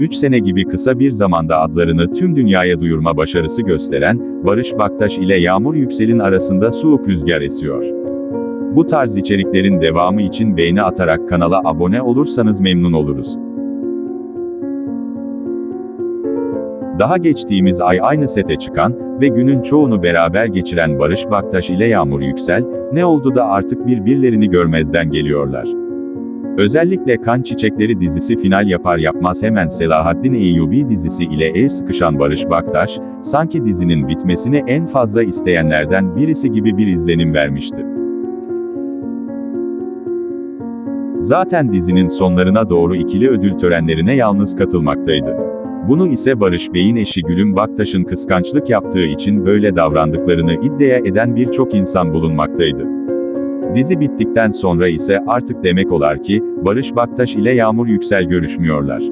Üç sene gibi kısa bir zamanda adlarını tüm dünyaya duyurma başarısı gösteren, Barış Baktaş ile Yağmur Yüksel'in arasında soğuk rüzgar esiyor. Bu tarz içeriklerin devamı için beğeni atarak kanala abone olursanız memnun oluruz. Daha geçtiğimiz ay aynı sete çıkan ve günün çoğunu beraber geçiren Barış Baktaş ile Yağmur Yüksel, ne oldu da artık birbirlerini görmezden geliyorlar. Özellikle Kan Çiçekleri dizisi final yapar yapmaz hemen Selahaddin Eyyubi dizisi ile el sıkışan Barış Baktaş, sanki dizinin bitmesini en fazla isteyenlerden birisi gibi bir izlenim vermişti. Zaten dizinin sonlarına doğru ikili ödül törenlerine yalnız katılmaktaydı. Bunu ise Barış Bey'in eşi Gülüm Baktaş'ın kıskançlık yaptığı için böyle davrandıklarını iddia eden birçok insan bulunmaktaydı. Dizi bittikten sonra ise artık demek olar ki, Barış Baktaş ile Yağmur Yüksel görüşmüyorlar.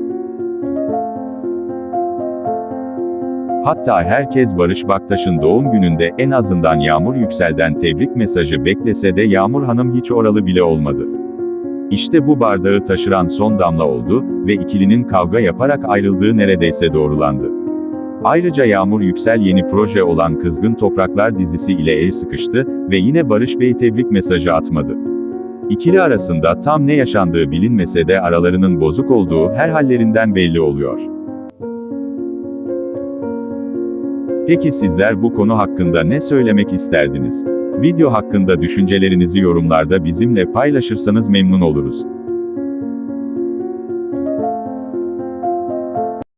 Hatta herkes Barış Baktaş'ın doğum gününde en azından Yağmur Yüksel'den tebrik mesajı beklese de Yağmur Hanım hiç oralı bile olmadı. İşte bu bardağı taşıran son damla oldu ve ikilinin kavga yaparak ayrıldığı neredeyse doğrulandı. Ayrıca Yağmur Yüksel yeni proje olan Kızgın Topraklar dizisi ile el sıkıştı ve yine Barış Bey tebrik mesajı atmadı. İkili arasında tam ne yaşandığı bilinmese de aralarının bozuk olduğu her hallerinden belli oluyor. Peki sizler bu konu hakkında ne söylemek isterdiniz? Video hakkında düşüncelerinizi yorumlarda bizimle paylaşırsanız memnun oluruz.